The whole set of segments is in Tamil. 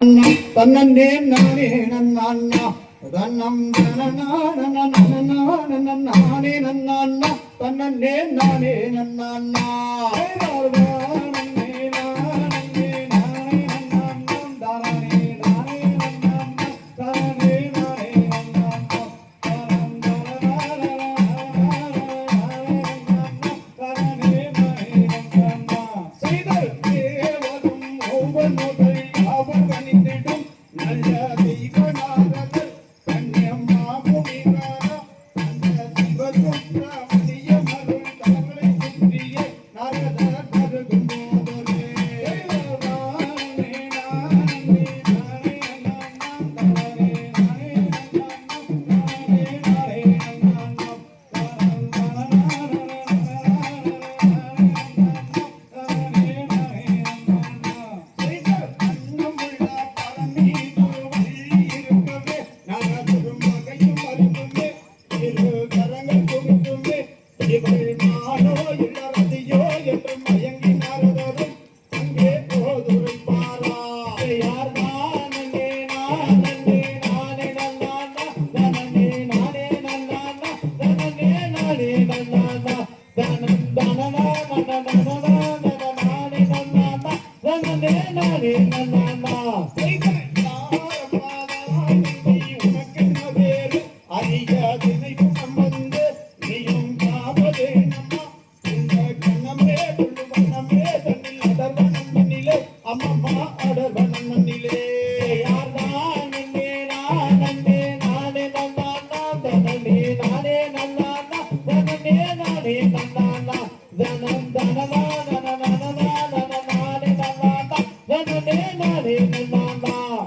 தன்னே நானே நன்னா நானே நன்னா தன்னே நானே நன்னா ஒவ்வொரு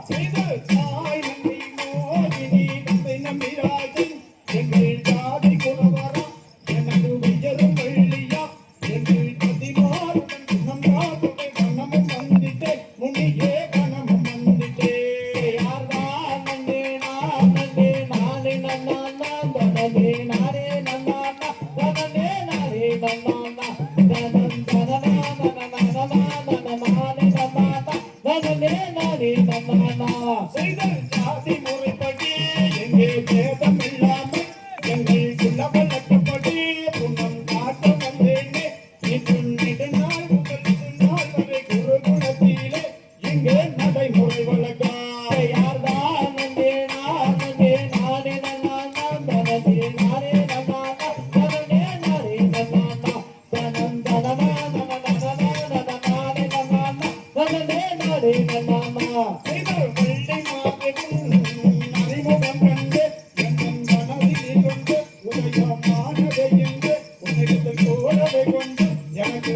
செய்து சாய் நம்பி மோகினி நம்பி நம்பிராஜ Take me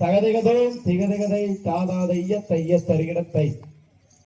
தகதை கதை திகதை கதை தாதாதைய தைய தருகிடத்தை